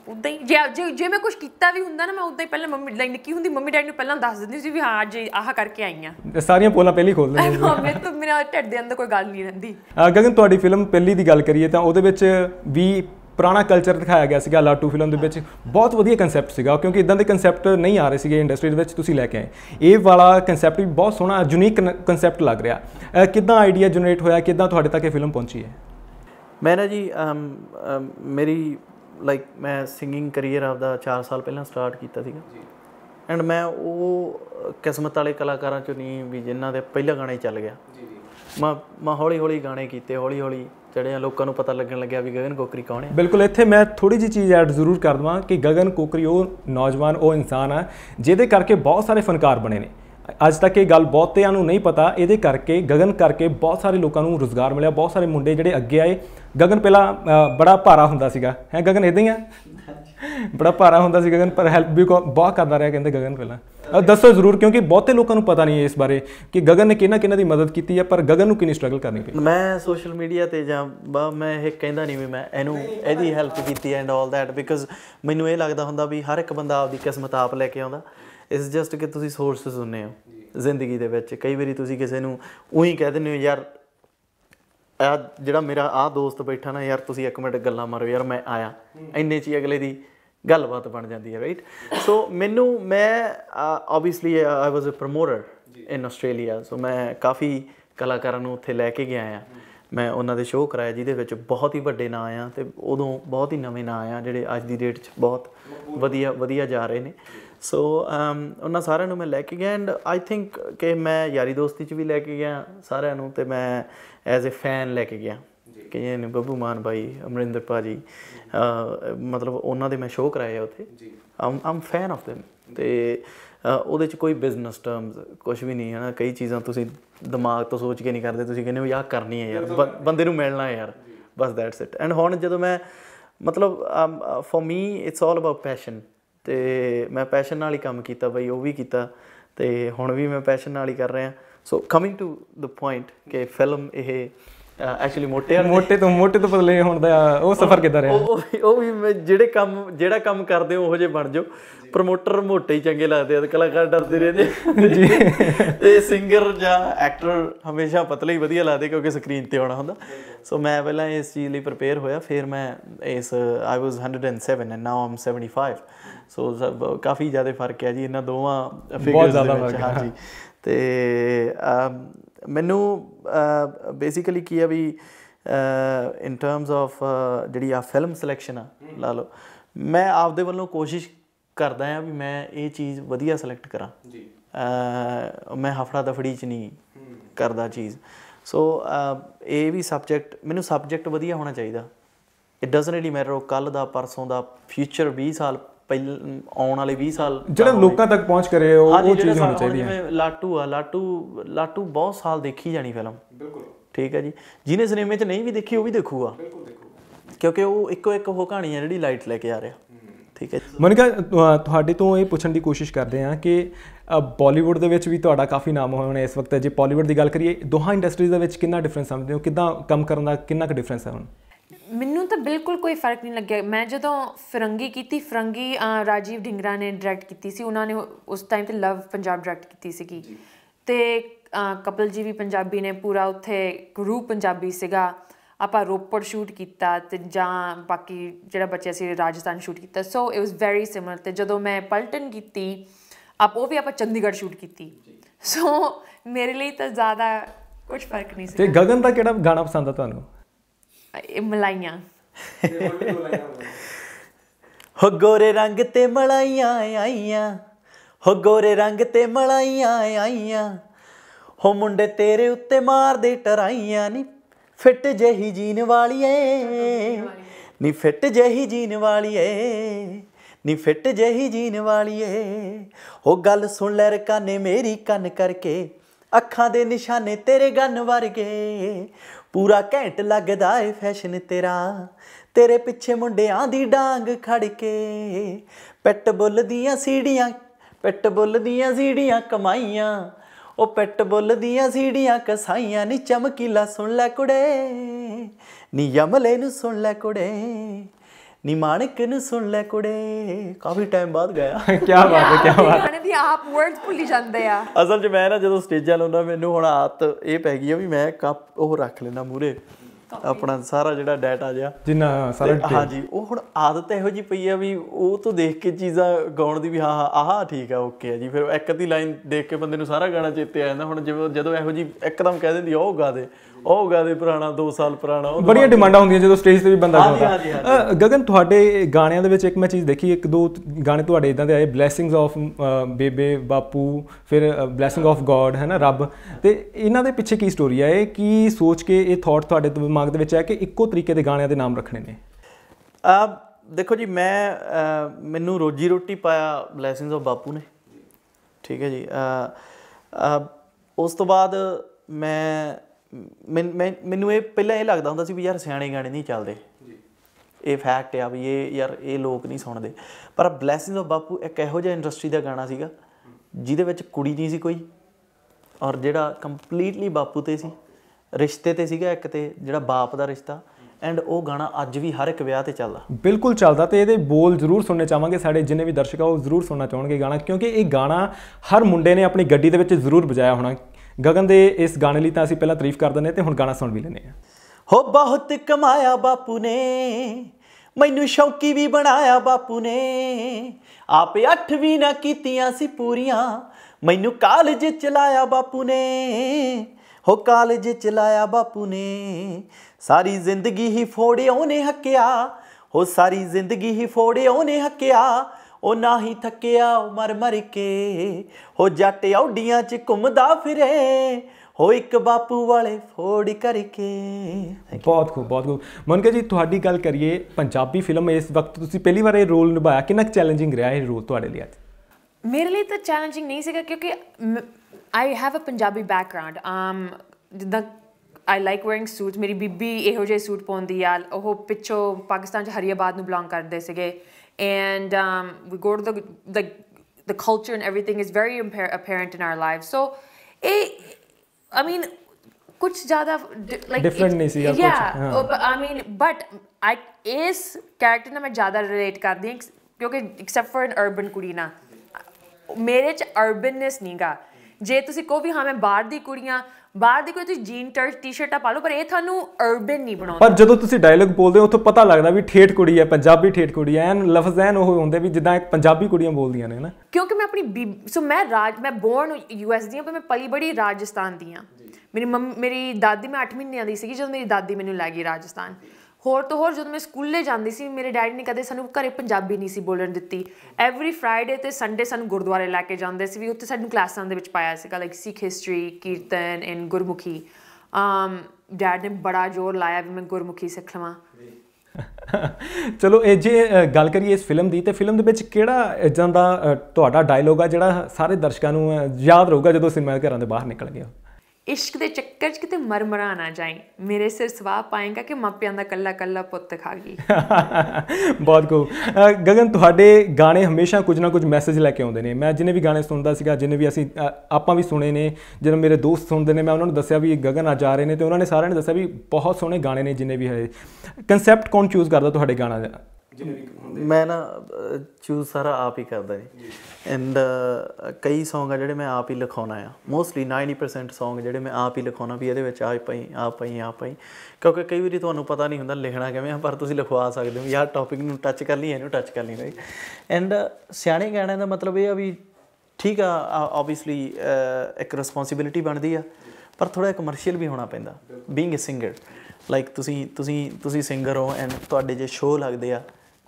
ਉਦਾਂ ਹੀ ਜੇ ਜੇ ਜੇ ਮੈਂ ਕੁਝ ਕੀਤਾ ਵੀ ਹੁੰਦਾ ਨਾ ਮੈਂ ਉਦਾਂ ਹੀ ਪਹਿਲਾਂ ਮੰਮੀ ਲਾਈਕ ਨਿੱਕੀ ਹੁੰਦੀ ਮੰਮੀ ਡੈਡੀ ਨੂੰ ਪਹਿਲਾਂ ਦੱਸ ਦਿੰਦੀ ਸੀ ਵੀ ਹਾਂ ਅੱਜ ਆਹ ਕਰਕੇ ਆਈ ਆ। ਸਾਰੀਆਂ ਪੋਲਾਂ ਪਹਿਲੀ ਖੋਲ ਦਿੰਦੇ ਮੈਂ ਤਾਂ ਮੇਰਾ ਢਿੱਡ ਦੇ ਅੰਦਰ ਕੋਈ ਗੱਲ ਨਹੀਂ ਰਹਿੰਦੀ। ਗਗਨ ਤੁਹਾਡੀ ਫਿਲਮ ਪਹਿਲੀ ਦੀ ਗੱਲ ਕਰੀਏ ਤਾਂ ਉਹਦੇ ਵਿੱਚ ਵੀ ਪੁਰਾਣਾ ਕਲਚਰ ਦਿਖਾਇਆ ਗਿਆ ਸੀਗਾ ਲਾਟੂ ਫਿਲਮ ਦੇ ਵਿੱਚ। ਬਹੁਤ ਵਧੀਆ ਕਨਸੈਪਟ ਸੀਗਾ ਕਿਉਂਕਿ ਇਦਾਂ ਦੇ ਕਨਸੈਪਟ ਨਹੀਂ ਆ ਰਹੇ ਸੀਗੇ ਇੰਡਸਟਰੀ ਦੇ ਵਿੱਚ ਤੁਸੀਂ ਲੈ ਕੇ ਆਏ। ਇਹ ਵਾਲਾ ਕਨਸੈਪਟ ਵੀ ਬਹੁਤ ਸੋਹਣਾ ਯੂਨੀਕ ਕਨਸੈਪਟ ਲੱਗ ਰਿਹਾ। ਕਿੱਦਾਂ ਆਈਡੀਆ ਜਨਰੇਟ ਹੋਇਆ ਕਿੱਦਾਂ ਤੁਹਾਡੇ ਤੱਕ ਇਹ ਫਿਲਮ ਪਹੁੰਚੀ ਹੈ? ਮੈਂ ਨਾ ਜੀ ਮੇਰੀ ਲਾਈਕ ਮੈਂ ਸਿੰਗਿੰਗ ਕੈਰੀਅਰ ਆਪਦਾ 4 ਸਾਲ ਪਹਿਲਾਂ ਸਟਾਰਟ ਕੀਤਾ ਸੀਗਾ। ਐਂਡ ਮੈਂ ਉਹ ਕਿਸਮਤ ਵਾਲੇ ਕਲਾਕਾਰਾਂ ਚੋਂ ਨਹੀਂ ਵੀ ਜਿਨ੍ਹਾਂ ਦੇ ਪਹਿਲਾ ਗਾਣਾ ਹੀ ਚੱਲ ਗਿਆ। ਜੀ ਜੀ। ਮੈਂ ਮੈਂ ਹੌਲੀ ਹੌਲੀ ਗਾਣੇ ਕੀਤੇ ਹੌਲੀ ਹੌਲੀ ਚੜਿਆ ਲੋਕਾਂ ਨੂੰ ਪਤਾ ਲੱਗਣ ਲੱਗਿਆ ਵੀ ਗਗਨ ਕੋਕਰੀ ਕੌਣ ਹੈ ਬਿਲਕੁਲ ਇੱਥੇ ਮੈਂ ਥੋੜੀ ਜੀ ਚੀਜ਼ ਐਡ ਜ਼ਰੂਰ ਕਰ ਦਵਾਂ ਕਿ ਗਗਨ ਕੋਕਰੀ ਉਹ ਨੌਜਵਾਨ ਉਹ ਇਨਸਾਨ ਆ ਜਿਹਦੇ ਕਰਕੇ ਬਹੁਤ ਸਾਰੇ ਫਨਕਾਰ ਬਣੇ ਨੇ। ਅੱਜ ਤੱਕ ਇਹ ਗੱਲ ਬਹੁਤਿਆਂ ਨੂੰ ਨਹੀਂ ਪਤਾ। ਇਹਦੇ ਕਰਕੇ, ਗਗਨ ਕਰਕੇ ਬਹੁਤ ਸਾਰੇ ਲੋਕਾਂ ਨੂੰ ਰੋਜ਼ਗਾਰ ਮਿਲਿਆ। ਬਹੁਤ ਸਾਰੇ ਮੁੰਡੇ ਜਿਹੜੇ ਅੱਗੇ ਆਏ। ਗਗਨ ਪਹਿਲਾਂ ਬੜਾ ਭਾਰਾ ਹੁੰਦਾ ਸੀਗਾ। ਹੈ ਗਗਨ ਇਦਾਂ ਹੀ ਆ? ਬੜਾ ਭਾਰਾ ਹੁੰਦਾ ਸੀ ਗਗਨ, ਪਰ ਹੈਲਪ ਵੀ ਬਹੁਤ ਕਰਦਾ ਰਿਹਾ ਕਹਿੰਦੇ ਗਗਨ ਪਹਿਲਾਂ। ਦੱਸੋ ਜ਼ਰੂਰ, ਕਿਉਂਕਿ ਬਹੁਤੇ ਲੋਕਾਂ ਨੂੰ ਪਤਾ ਨਹੀਂ ਇਸ ਬਾਰੇ ਕਿ ਗਗਨ ਨੇ ਕਿਹਨਾਂ ਕਿਹਨਾਂ ਦੀ ਮਦਦ ਕੀਤੀ ਹੈ ਪਰ ਗਗਨ ਨੂੰ ਕਿੰਨੀ ਸਟਰਗਲ ਕਰਨੀ ਪਈ? ਮੈਂ ਸੋਸ਼ਲ ਮੀਡੀਆ ਤੇ ਜਾਂ ਬਾ, ਮੈਂ ਇਹ ਕਹਿੰਦਾ ਨਹੀਂ ਵੀ ਮੈਂ ਇਹਨੂੰ, ਇਹਦੀ ਹੈਲਪ ਕੀਤੀ ਐਂਡ ਆਲ ਦੈਟ ਬਿਕਾਜ਼ ਮੈਨੂੰ ਇਹ ਲੱਗਦਾ ਹੁੰਦਾ ਵੀ ਹਰ ਇੱਕ ਬੰਦਾ ਆਪਦੀ ਕਿਸਮਤ ਆਪ ਲੈ ਕੇ ਆਉਂਦਾ। ਇਟਸ ਜਸਟ ਕਿ ਤੁਸੀਂ ਸੋਰਸਸ ਹੁੰਨੇ ਹੋ ਜ਼ਿੰਦਗੀ ਦੇ ਵਿੱਚ। ਕਈ ਵਾਰੀ ਤੁਸੀਂ ਕਿਸੇ ਨੂੰ ਉਹੀ ਕਹਿ ਦਿੰਦੇ ਹੋ ਯਾਰ ਆ ਜਿਹੜਾ ਮੇਰਾ ਆ ਦੋਸਤ ਬੈਠਾ ਨਾ ਯਾਰ ਤੁਸੀਂ ਇੱਕ ਮਿੰਟ ਗੱਲਾਂ ਮਾਰੋ ਯਾਰ ਮੈਂ ਆਇਆ। ਇੰਨੇ ਚ ਹੀ ਅਗਲੇ ਦੀ ਗੱਲਬਾਤ ਬਣ ਜਾਂਦੀ ਹੈ ਰਾਈਟ ਸੋ ਮੈਨੂੰ ਮੈਂ obviously I was a promoter in Australia so ਮੈਂ ਕਾਫੀ ਕਲਾਕਾਰਾਂ ਨੂੰ ਉੱਥੇ ਲੈ ਕੇ ਗਿਆ ਆ। ਮੈਂ ਉਹਨਾਂ ਦੇ ਸ਼ੋਅ ਕਰਾਇਆ ਜਿਹਦੇ ਵਿੱਚ ਬਹੁਤ ਹੀ ਵੱਡੇ ਨਾਂ ਆ ਤੇ ਉਦੋਂ ਬਹੁਤ ਹੀ ਨਵੇਂ ਨਾਂ ਆ ਜਿਹੜੇ ਅੱਜ ਦੀ ਡੇਟ 'ਚ ਬਹੁਤ ਵਧੀਆ ਵਧੀਆ ਜਾ ਰਹੇ ਨੇ। ਸੋ ਉਹਨਾਂ ਸਾਰਿਆਂ ਨੂੰ ਮੈਂ ਲੈ ਕੇ ਗਿਆ ਐਂਡ ਆਈ ਥਿੰਕ ਕਿ ਮੈਂ ਯਾਰੀ ਦੋਸਤੀ 'ਚ ਵੀ ਲੈ ਕੇ ਗਿਆ ਸਾਰਿਆਂ ਨੂੰ ਤੇ ਮੈਂ ਐਜ਼ ਅ ਫੈਨ ਲੈ ਕੇ ਗਿਆ। ਕਿ ਇਹ ਨੇ ਬੱਬੂ ਮਾਨ ਭਾਈ ਅਮਰਿੰਦਰ ਭਾਜੀ ਮਤਲਬ ਉਹਨਾਂ ਦੇ ਮੈਂ ਸ਼ੋਅ ਕਰਾਏ ਆ ਉੱਥੇ। I'm I'm fan of them ਤੇ ਉਹਦੇ 'ਚ ਕੋਈ ਬਿਜ਼ਨਸ ਟਰਮਸ ਕੁਝ ਵੀ ਨਹੀਂ ਹੈ ਨਾ ਕਈ ਚੀਜ਼ਾਂ ਤੁਸੀਂ ਦਿਮਾਗ ਤੋਂ ਸੋਚ ਕੇ ਨਹੀਂ ਕਰਦੇ ਤੁਸੀਂ ਕਹਿੰਦੇ ਹੋ ਯਾਰ ਕਰਨੀ ਹੈ ਯਾਰ। ਬੰਦੇ ਨੂੰ ਮਿਲਣਾ ਹੈ ਯਾਰ। ਬਸ ਦੈਟਸ ਇਟ ਐਂਡ ਹੁਣ ਜਦੋਂ ਮੈਂ ਮਤਲਬ for me it's all about passion ਤੇ ਮੈਂ ਪੈਸ਼ਨ ਨਾਲ ਹੀ ਕੰਮ ਕੀਤਾ ਬਈ ਉਹ ਵੀ ਕੀਤਾ ਤੇ ਹੁਣ ਵੀ ਮੈਂ ਪੈਸ਼ਨ ਨਾਲ ਹੀ ਕਰ ਰਿਹਾ। So coming to the point ਕਿ ਫਿਲਮ ਇਹ ਐਕਚੁਅਲੀ ਮੋਟੇ ਮੋਟੇ ਤੋਂ ਮੋਟੇ ਤੋਂ ਪਤਲੇ ਹੋਣ ਦਾ ਉਹ ਸਫ਼ਰ ਕਿੱਦਾਂ ਰਿਹਾ? ਉਹ ਉਹ ਵੀ- ਉਹ ਵੀ ਮੈਂ ਜਿਹੜੇ ਕੰਮ ਜਿਹੜਾ ਕੰਮ ਕਰਦੇ ਹੋ ਉਹ ਜੇ ਬਣ ਜਾਓ। ਪ੍ਰਮੋਟਰ ਮੋਟੇ ਹੀ ਚੰਗੇ ਲੱਗਦੇ ਆ ਕਲਾਕਾਰ ਡਰਦੇ ਰਹਿੰਦੇ ਜੀ। ਤੇ ਸਿੰਗਰ ਜਾਂ ਐਕਟਰ ਹਮੇਸ਼ਾ ਪਤਲੇ ਹੀ ਵਧੀਆ ਲੱਗਦੇ ਕਿਉਂਕਿ ਸਕਰੀਨ ਤੇ ਆਉਣਾ ਹੁੰਦਾ। ਸੋ ਮੈਂ ਪਹਿਲਾਂ ਇਸ ਚੀਜ਼ ਲਈ ਪ੍ਰਪੇਅਰ ਹੋਇਆ ਫਿਰ ਮੈਂ ਇਸ ਆਈ ਵਾਸ 107 ਐਂਡ ਨਾਓ ਆਮ 75 ਸੋ ਕਾਫੀ ਜ਼ਿਆਦਾ ਫ਼ਰਕ ਹੈ ਜੀ ਇਹਨਾਂ ਦੋਵਾਂ ਫਿਗਰਸ ਦੇ ਜ਼ਿਆਦਾ ਵਿੱਚ ਫ਼ਰਕ ਹੈ। ਹਾਂਜੀ ਤੇ ਮੈਨੂੰ ਬੇਸਿਕਲੀ ਕੀ ਆ ਵੀ ਇਨ ਟਰਮਸ ਆਫ ਜਿਹੜੀ ਆ ਫਿਲਮ ਸਿਲੈਕਸ਼ਨ ਆ ਲਾ ਲਓ ਮੈਂ ਆਪਦੇ ਵੱਲੋਂ ਕੋਸ਼ਿਸ਼ ਕਰਦਾ ਆ ਵੀ ਮੈਂ ਇਹ ਚੀਜ਼ ਵਧੀਆ ਸਿਲੈਕਟ ਕਰਾਂ। ਜੀ। ਮੈਂ ਹਫੜਾ ਦਫੜੀ ਚ ਨਹੀਂ ਕਰਦਾ ਚੀਜ਼। ਸੋ ਇਹ ਵੀ ਸਬਜੈਕਟ ਮੈਨੂੰ ਸਬਜੈਕਟ ਵਧੀਆ ਹੋਣਾ ਚਾਹੀਦਾ। ਇਟ ਡਸਨਟ ਰੀਲੀ ਮੈਟਰ ਉਹ ਕੱਲ ਦਾ ਪਰਸੋਂ ਦਾ ਫਿਊਚਰ 20 ਸਾਲ ਪਹਿਲ ਆਉਣ ਵਾਲੇ 20 ਸਾਲ ਜਿਹੜਾ ਲੋਕਾਂ ਤੱਕ ਪਹੁੰਚ ਕਰੇ ਉਹ ਚੀਜ਼ ਹੋਣੀ ਚਾਹੀਦੀ ਹੈ। ਜਿਵੇਂ ਲਾਟੂ ਆ ਲਾਟੂ ਲਾਟੂ ਬਹੁਤ ਸਾਲ ਦੇਖੀ ਜਾਣੀ ਫਿਲਮ। ਬਿਲਕੁਲ। ਠੀਕ ਹੈ ਜੀ। ਜਿਹਨੇ ਸਿਨੇਮੇ 'ਚ ਨਹੀਂ ਵੀ ਦੇਖੀ ਉਹ ਵੀ ਦੇਖੂਗਾ। ਬਿਲਕੁਲ ਦੇਖੂਗਾ। ਕਿਉਂਕਿ ਉਹ ਇੱਕੋ ਇੱਕ ਉਹ ਕਹਾਣੀ ਹੈ ਜਿਹੜੀ ਲਾਈਟ ਲੈ ਕੇ ਆ ਰਿਹਾ। ਠੀਕ ਹੈ ਮੋਨਿਕਾ ਤੁਹਾ- ਤੁਹਾਡੇ ਤੋਂ ਇਹ ਪੁੱਛਣ ਦੀ ਕੋਸ਼ਿਸ਼ ਕਰਦੇ ਹਾਂ ਕਿ ਬਾਲੀਵੁੱਡ ਦੇ ਵਿੱਚ ਵੀ ਤੁਹਾਡਾ ਕਾਫੀ ਨਾਮ ਹੋਣਾ ਇਸ ਵਕਤ ਜੇ ਬਾਲੀਵੁੱਡ ਦੀ ਗੱਲ ਕਰੀਏ ਦੋਹਾਂ ਇੰਡਸਟਰੀਜ਼ ਦੇ ਵਿੱਚ ਕਿੰਨਾ ਡਿਫਰੈਂਸ ਸਮਝਦੇ ਹੋ? ਕਿੱਦਾਂ ਕੰਮ ਕਰਨ ਦਾ ਕਿੰਨਾ ਕੁ ਡਿਫਰੈਂਸ ਹੈ ਹੁਣ? ਮੈਨੂੰ ਤਾਂ ਬਿਲਕੁਲ ਕੋਈ ਫ਼ਰਕ ਨਹੀਂ ਲੱਗਿਆ। ਮੈਂ ਜਦੋਂ ਫਿਰੰਗੀ ਕੀਤੀ ਫਿਰੰਗੀ ਰਾਜੀਵ ਢਿੰਗਰਾ ਨੇ ਡਾਇਰੈਕਟ ਕੀਤੀ ਸੀ। ਉਹਨਾਂ ਨੇ ਉਸ ਟਾਈਮ ਤੇ ਲਵ ਪੰਜਾਬ ਡਾਇਰੈਕਟ ਕੀਤੀ ਸੀਗੀ। ਤੇ ਕਪਲ ਜੀ ਵੀ ਪੰਜਾਬੀ ਨੇ ਪੂਰਾ ਉੱਥੇ ਗੁਰੂ ਪੰਜਾਬੀ ਸੀਗਾ। ਆਪਾਂ ਰੋਪੜ ਸ਼ੂਟ ਕੀਤਾ ਤੇ ਜਾਂ ਬਾਕੀ ਜਿਹੜਾ ਬੱਚੇ ਸੀ ਰਾਜਸਥਾਨ ਸ਼ੂਟ ਕੀਤਾ। So it was very similar ਤੇ ਜਦੋਂ ਮੈਂ ਪਲਟਨ ਕੀਤੀ ਆਪ ਉਹ ਵੀ ਆਪਾਂ ਚੰਡੀਗੜ੍ਹ ਸ਼ੂਟ ਕੀਤੀ। ਸੋ ਮੇਰੇ ਲਈ ਤਾਂ ਜ਼ਿਆਦਾ ਕੁਝ ਫ਼ਰਕ ਨਹੀਂ ਸੀ ਤੇ ਗਗਨ ਦਾ ਕਿਹੜਾ ਗਾਣਾ ਪਸੰਦ ਆ ਤੁਹਾਨੂੰ? ਮਲਾਈਆਂ। ਹੋ ਗੋਰੇ ਰੰਗ ਤੇ ਮਲਾਈਆਂ ਆਈਆਂ ਹੋ ਗੋਰੇ ਰੰਗ ਤੇ ਮਲਾਈਆਂ ਆਈਆਂ। ਹੋ ਮੁੰਡੇ ਤੇਰੇ ਉੱਤੇ ਮਾਰਦੇ ਟਰਾਈਆਂ, ਨੀ ਫਿੱਟ ਜਹੀ ਜੀਨ ਏ ਨੀ ਫਿੱਟ ਜਹੀ ਜੀਨ ਏ ਨੀ ਫਿੱਟ ਜਹੀ ਜੀਨ ਏ ਹੋ ਗੱਲ ਸੁਣ ਲੈ ਰਕਾਨੇ, ਮੇਰੀ ਕੰਨ ਕਰਕੇ ਅੱਖਾਂ ਦੇ ਨਿਸ਼ਾਨੇ ਤੇਰੇ ਗੰਨ ਵਰਗੇ। ਪੂਰਾ ਘੈਂਟ ਲੱਗਦਾ ਏ ਫੈਸ਼ਨ ਤੇਰਾ। ਤੇਰੇ ਪਿੱਛੇ ਮੁੰਡਿਆਂ ਦੀ ਡਾਂਗ ਖੜ ਕੇ ਪਿੱਟ ਬੁੱਲ ਦੀਆਂ ਸੀੜੀਆਂ, ਪਿੱਟ ਬੁੱਲ ਦੀਆਂ ਸੀੜੀਆਂ ਕਮਾਈਆਂ। ਉਹ ਪਿੱਟ ਬੁੱਲ ਦੀਆਂ ਸੀੜੀਆਂ ਕਸਾਈਆਂ, ਨੀ ਚਮਕੀਲਾ ਸੁਣ ਲੈ ਕੁੜੇ। ਨੀ ਯਮਲੇ ਨੂੰ ਸੁਣ ਲੈ ਕੁੜੇ। ਨੀ ਮਾਣਕ ਨੂੰ ਸੁਣ ਲੈ ਕੁੜੇ। ਕਾਫੀ ਟਾਈਮ ਬਾਅਦ ਗਿਆ। ਕੀ ਬਾਤ ਹੈ ਕੀ ਬਾਤ ਗਾਣੇ ਦੀ ਆਪ ਵਰਡਸ ਭੁੱਲੀ ਜਾਂਦੇ ਆ। ਅਸਲ 'ਚ ਮੈਂ ਨਾ ਜਦੋਂ ਸਟੇਜਾਂ ਲਾਉਂਦਾ ਮੈਨੂੰ ਹੁਣ ਆਦਤ ਇਹ ਪੈ ਗਈ ਆ ਵੀ ਮੈਂ ਕੱਪ ਉਹ ਰੱਖ ਲੈਣਾ ਮੂਰੇ ਆਪਣਾ ਸਾਰਾ ਜਿਹੜਾ ਡਾਟਾ ਜਿਹਾ। ਜਿੰਨਾ ਸਾਰਾ ਹਾਂਜੀ ਉਹ ਹੁਣ ਆਦਤ ਇਹੋ ਜੀ ਪਈ ਆ ਵੀ ਉਹ ਤੋਂ ਦੇਖ ਕੇ ਚੀਜ਼ਾਂ ਗਾਉਣ ਦੀ ਵੀ ਹਾਂ ਹਾਂ ਆਹ ਠੀਕ ਆ ਓਕੇ ਆ ਜੀ। ਫਿਰ ਇੱਕ ਅੱਧੀ ਲਾਈਨ ਦੇਖ ਕੇ ਬੰਦੇ ਨੂੰ ਸਾਰਾ ਗਾਣਾ ਚੇਤੇ ਆ ਜਾਂਦਾ। ਹੁਣ ਜਿਵੇਂ ਜਦੋਂ ਇਹੋ ਜੀ ਇੱਕਦਮ ਕਹਿ ਦਿੰਦੀ ਉਹ ਗਾ ਦੇ। ਉਹ ਗਾ ਦੇ ਪੁਰਾਣਾ 2 ਸਾਲ ਪੁਰਾਣਾ ਬੜੀਆਂ ਡਿਮਾਂਡਾਂ ਹੁੰਦੀਆਂ ਜਦੋਂ ਸਟੇਜ ਤੇ ਵੀ ਬੰਦਾ ਗਾਉਂਦਾ ਗਗਨ ਤੁਹਾਡੇ ਗਾਣਿਆਂ ਦੇ ਵਿੱਚ ਇੱਕ ਮੈਂ ਚੀਜ਼ ਦੇਖੀ ਇੱਕ ਦੋ ਗਾਣੇ ਤੁਹਾਡੇ ਇਦਾਂ ਦੇ ਆਏ ਬਲੇਸਿੰਗਸ ਆਫ ਬੇਬੇ ਬਾਪੂ ਫਿਰ ਬਲੇਸਿੰਗ ਆਫ ਗੋਡ ਹੈ ਨਾ ਰੱਬ। ਤੇ ਇਹਨਾਂ ਦੇ ਪਿੱਛੇ ਕੀ ਸਟੋਰੀ ਹੈ ਇਹ ਕੀ ਸੋਚ ਕੇ ਇਹ ਥਾਟ ਤੁਹਾਡੇ ਦਿਮਾਗ ਦੇ ਵਿੱਚ ਆਇਆ ਕਿ ਇੱਕੋ ਤਰੀਕੇ ਦੇ ਗਾਣਿਆਂ ਦੇ ਨਾਮ ਰੱਖਣੇ ਨੇ? ਆ ਦੇਖੋ ਜੀ ਮੈਂ ਮੈਨੂੰ ਰੋਜੀ ਰੋਟੀ ਪਾਇਆ ਬਲੇਸਿੰਗਸ ਆਫ ਬਾਪੂ ਨੇ। ਠੀਕ ਹੈ ਜੀ ਉਸ ਤੋਂ ਬਾਅਦ ਮੈਂ ਮੈਨ- ਮੈਂ- ਮੈਨੂੰ ਇਹ ਪਹਿਲਾਂ ਇਹ ਲੱਗਦਾ ਹੁੰਦਾ ਸੀ ਵੀ ਯਾਰ ਸਿਆਣੇ ਗਾਣੇ ਨਹੀਂ ਚੱਲਦੇ। ਇਹ ਫੈਕਟ ਆ ਵੀ ਇਹ ਯਾਰ ਇਹ ਲੋਕ ਨਹੀਂ ਸੁਣਦੇ। ਪਰ ਬਲੇਸਿੰਗਸ ਆਫ ਬਾਪੂ ਇੱਕ ਇਹੋ ਜਿਹਾ ਇੰਡਸਟਰੀ ਦਾ ਗਾਣਾ ਸੀਗਾ ਜਿਹਦੇ ਵਿੱਚ ਕੁੜੀ ਨਹੀਂ ਸੀ ਕੋਈ ਔਰ ਜਿਹੜਾ ਕੰਪਲੀਟਲੀ ਬਾਪੂ ਤੇ ਸੀ ਰਿਸ਼ਤੇ ਤੇ ਸੀਗਾ ਇੱਕ ਤੇ ਜਿਹੜਾ ਬਾਪ ਦਾ ਰਿਸ਼ਤਾ ਐਂਡ ਉਹ ਗਾਣਾ ਅੱਜ ਵੀ ਹਰ ਇੱਕ ਵਿਆਹ ਤੇ ਚੱਲਦਾ। ਬਿਲਕੁਲ ਚੱਲਦਾ ਤੇ ਇਹਦੇ ਬੋਲ ਜ਼ਰੂਰ ਸੁਣਨੇ ਚਾਹਾਂਗੇ ਸਾਡੇ ਜਿੰਨੇ ਵੀ ਦਰਸ਼ਕ ਆ ਉਹ ਜ਼ਰੂਰ ਸੁਣਨਾ ਚਾਹਣਗੇ ਗਾਣਾ ਕਿਉਂਕਿ ਇਹ ਗਾਣਾ ਹਰ ਮੁੰਡੇ ਨੇ ਆਪਣੀ ਗੱਡੀ ਦੇ ਵਿੱਚ ਜ਼ਰੂਰ ਵਜਾਇਆ ਹੋਣਾ। ਗਗਨ ਦੇ ਇਸ ਗਾਣੇ ਲਈ ਤਾਂ ਅਸੀਂ ਪਹਿਲਾਂ ਤਾਰੀਫ ਕਰ ਦਿੰਦੇ ਤੇ ਹੁਣ ਗਾਣਾ ਸੁਣ ਵੀ ਲੈਂਦੇ ਹਾਂ। ਹੋ ਬਹੁਤ ਕਮਾਇਆ ਬਾਪੂ ਨੇ, ਮੈਨੂੰ ਸ਼ੌਕੀ ਵੀ ਬਣਾਇਆ ਬਾਪੂ ਨੇ। ਆਪੇ ਅੱਠ ਵੀ ਨਾ ਕੀਤੀਆਂ ਸੀ ਪੂਰੀਆਂ, ਮੈਨੂੰ ਕਾਲਜ ਚਲਾਇਆ ਬਾਪੂ ਨੇ। ਹੋ ਕਾਲਜ ਚਲਾਇਆ ਬਾਪੂ ਨੇ, ਸਾਰੀ ਜ਼ਿੰਦਗੀ ਹੀ ਫੋੜੇ ਉਹਨੇ ਹੱਕਿਆ। ਹੋ ਸਾਰੀ ਜ਼ਿੰਦਗੀ ਹੀ ਫੋੜੇ ਉਹਨੇ ਹੱਕਿਆ ਉਹ ਨਾ ਹੀ ਥੱਕਿਆ ਉਹ ਮਰ ਮਰ ਕੇ। ਹੋ ਜੱਟ ਔਡੀਆਂ 'ਚ ਘੁੰਮਦਾ ਫਿਰੇ। ਹੋ ਇੱਕ ਬਾਪੂ ਵਾਲੇ ਫੋੜ ਕਰਕੇ। ਬਹੁਤ ਖੂਬ ਬਹੁਤ ਖੂਬ। ਮਨਕਾ ਜੀ ਤੁਹਾਡੀ ਗੱਲ ਕਰੀਏ ਪੰਜਾਬੀ ਫਿਲਮ ਇਸ ਵਕਤ ਤੁਸੀਂ ਪਹਿਲੀ ਵਾਰ ਇਹ ਰੋਲ ਨਿਭਾਇਆ। ਕਿੰਨਾ ਚੈਲੰਜਿੰਗ ਰਿਹਾ ਇਹ ਰੋਲ ਤੁਹਾਡੇ ਲਈ ਅੱਜ? ਮੇਰੇ ਲਈ ਤਾਂ ਚੈਲੰਜਿੰਗ ਨਹੀਂ ਸੀਗਾ ਕਿਉਂਕਿ I have a Punjabi background um ਜਿੱਦਾਂ ਆਈ ਲਾਈਕ ਵੇਅਰਿੰਗ ਸੂਟ ਮੇਰੀ ਬੀਬੀ ਇਹੋ ਜਿਹੇ ਸੂਟ ਪਾਉਂਦੀ ਆ। ਉਹ ਪਿੱਛੋਂ ਪਾਕਿਸਤਾਨ ਚ ਹਰੀਆਬਾਦ ਨੂੰ ਬਿਲੋਂਗ ਕਰਦੇ ਸੀਗੇ। and um, we go to the like the culture and everything is very apparent in our lives. So, it, I mean, कुछ ज़्यादा like different नहीं सी या कुछ I mean but I इस character ना मैं ज़्यादा relate करती हूँ क्योंकि except for an urban कुड़ी marriage urbanness ਚ ਅਰਬਨਨੈਸ ਨਹੀਂਗਾ ਜੇ ਤੁਸੀਂ ਕਹੋ ਵੀ ਹਾਂ ਮੈਂ ਬਾਹਰ ਬਾਹਰ ਦੀ ਕੋਈ ਤੁਸੀਂ ਜੀਨ ਟੀ-ਸ਼ਰਟਾਂ ਪਾ ਲਓ ਪਰ ਇਹ ਤੁਹਾਨੂੰ ਅਰਬਨ ਨਹੀਂ ਬਣਾਉਂਦਾ। ਪਰ ਜਦੋਂ ਤੁਸੀਂ ਡਾਇਲੌਗ ਬੋਲਦੇ ਹੋ ਉੱਥੋਂ ਪਤਾ ਲੱਗਦਾ ਵੀ ਠੇਠ ਕੁੜੀ ਹੈ ਪੰਜਾਬੀ ਠੇਠ ਕੁੜੀ ਹੈ ਐਨ ਲਫ਼ਜ਼ ਐਨ ਉਹ ਹੁੰਦੇ ਵੀ ਜਿੱਦਾਂ ਇੱਕ ਪੰਜਾਬੀ ਕੁੜੀਆਂ ਬੋਲਦੀਆਂ ਨੇ ਨਾ ਕਿਉਂਕਿ ਮੈਂ ਆਪਣੀ ਸੋ ਮੈਂ ਰਾਜ ਮੈਂ ਬੋਰਨ ਯੂਐਸ ਦੀ ਹਾਂ ਪਰ ਮੈਂ ਪਲੀ ਬੜੀ ਰਾਜਸਥਾਨ ਦੀ ਹਾਂ। ਮੇਰੀ ਮੇਰੀ ਦਾਦੀ ਮੈਂ 8 ਮਹੀਨਿਆਂ ਦੀ ਸੀਗੀ ਜਦੋਂ ਮੇਰੀ ਦਾਦੀ ਮੈਨੂੰ ਲੈ ਗਈ ਰਾਜਸਥਾਨ। ਹੋਰ ਤੋਂ ਹੋਰ ਜਦੋਂ ਮੈਂ ਸਕੂਲੇ ਜਾਂਦੀ ਸੀ, ਮੇਰੇ ਡੈਡੀ ਨੇ ਕਦੇ ਸਾਨੂੰ ਘਰੇ ਪੰਜਾਬੀ ਨਹੀਂ ਸੀ ਬੋਲਣ ਦਿੱਤੀ। ਐਵਰੀ ਫਰਾਈਡੇ ਤੇ ਸੰਡੇ ਸਾਨੂੰ ਗੁਰਦੁਆਰੇ ਲੈ ਕੇ ਜਾਂਦੇ ਸੀ, ਵੀ ਉੱਥੇ ਸਾਨੂੰ ਕਲਾਸਾਂ ਦੇ ਵਿੱਚ ਪਾਇਆ ਸੀਗਾ like Sikh history kirtan and Gurmukhi um dad ਨੇ ਬੜਾ ਜ਼ੋਰ ਲਾਇਆ ਵੀ ਮੈਂ ਗੁਰਮੁਖੀ ਸਿੱਖ। ਲਵਾਂ ਚਲੋ, ਇਹ ਜੇ ਗੱਲ ਕਰੀਏ ਇਸ ਫਿਲਮ ਦੀ, ਤੇ ਫਿਲਮ ਦੇ ਵਿੱਚ ਕਿਹੜਾ ਇਦਾਂ ਦਾ ਤੁਹਾਡਾ ਡਾਇਲੋਗ ਆ ਜਿਹੜਾ ਸਾਰੇ ਦਰਸ਼ਕਾਂ ਨੂੰ ਯਾਦ ਰਹੂਗਾ ਜਦੋਂ ਸਿਨੇਮਾ ਘਰਾਂ ਦੇ ਬਾਹਰ ਨਿਕਲ ਗਏ ਇਸ਼ਕ ਦੇ ਚੱਕਰ 'ਚ ਕਿਤੇ ਮਰਮਰਾ ਨਾ ਜਾਏ ਮੇਰੇ ਸਿਰ ਸਵਾਹ ਪਾਏਗਾ ਕਿ ਮਾਪਿਆਂ ਦਾ ਕੱਲਾ ਕੱਲਾ ਪੁੱਤ ਖਾ ਗਈ। ਬਹੁਤ ਕੋ ਗਗਨ, ਤੁਹਾਡੇ ਗਾਣੇ ਹਮੇਸ਼ਾ ਕੁਝ ਨਾ ਕੁਝ ਮੈਸੇਜ ਲੈ ਕੇ ਆਉਂਦੇ ਨੇ। ਮੈਂ ਜਿੰਨੇ ਵੀ ਗਾਣੇ ਸੁਣਦਾ ਸੀਗਾ, ਜਿੰਨੇ ਵੀ ਅਸੀਂ ਆਪਾਂ ਵੀ ਸੁਣੇ ਨੇ, ਜਦੋਂ ਮੇਰੇ ਦੋਸਤ ਸੁਣਦੇ ਨੇ, ਮੈਂ ਉਹਨਾਂ ਨੂੰ ਦੱਸਿਆ ਵੀ ਗਗਨ ਅੱਜ ਆ ਰਹੇ ਨੇ ਤੇ ਉਹਨਾਂ ਨੇ ਸਾਰਿਆਂ ਨੇ ਦੱਸਿਆ ਵੀ ਬਹੁਤ ਸੋਹਣੇ ਗਾਣੇ ਨੇ ਜਿੰਨੇ ਵੀ ਹੈ। ਕਨਸੈਪਟ ਕੌਣ ਚੂਜ਼ ਕਰਦਾ ਤੁਹਾਡੇ ਗਾਣਾ ਦਾ? ਮੈਂ ਨਾ ਚੂਜ਼ ਸਾਰਾ ਆਪ ਹੀ ਕਰਦਾ ਜੀ। ਐਂਡ ਕਈ Song ਆ ਜਿਹੜੇ ਮੈਂ ਆਪ ਹੀ ਲਿਖਾਉਣਾ ਆ। ਮੋਸਟਲੀ 90% Song ਜਿਹੜੇ ਮੈਂ ਆਪ ਹੀ ਲਿਖਾਉਣਾ ਵੀ ਇਹਦੇ ਵਿੱਚ ਆ ਪਈ ਆ ਪਈ ਆ ਪਈ। ਕਿਉਂਕਿ ਕਈ ਵਾਰੀ ਤੁਹਾਨੂੰ ਪਤਾ ਨਹੀਂ ਹੁੰਦਾ ਲਿਖਣਾ ਕਿਵੇਂ ਆ ਪਰ ਤੁਸੀਂ ਲਿਖਵਾ ਸਕਦੇ ਹੋ। ਯਾਰ ਟੌਪਿਕ ਨੂੰ ਟੱਚ ਕਰ ਲਈ ਇਹਨੂੰ ਟੱਚ ਕਰ ਲਈ ਰਾਈਟ ਐਂਡ ਸਿਆਣੇ ਗਾਣਿਆਂ ਦਾ ਮਤਲਬ ਇਹ ਆ ਵੀ ਠੀਕ ਆ ਆਬਵੀਅਸਲੀ ਇੱਕ ਰਿਸਪੌਂਸਿਬਿਲਿਟੀ ਬਣਦੀ ਆ ਪਰ ਥੋੜਾ ਕਮਰਸ਼ੀਅਲ ਵੀ ਹੋਣਾ ਪੈਂਦਾ। ਬੀਇੰਗ ਅ ਸਿੰਗਰ ਲਾਈਕ ਤੁਸੀਂ ਤੁਸੀਂ ਤੁਸੀਂ ਸਿੰਗਰ ਹੋ ਐਂਡ ਤੁਹਾਡੇ ਜੇ ਸ਼ੋਅ ਲੱਗਦੇ ਆ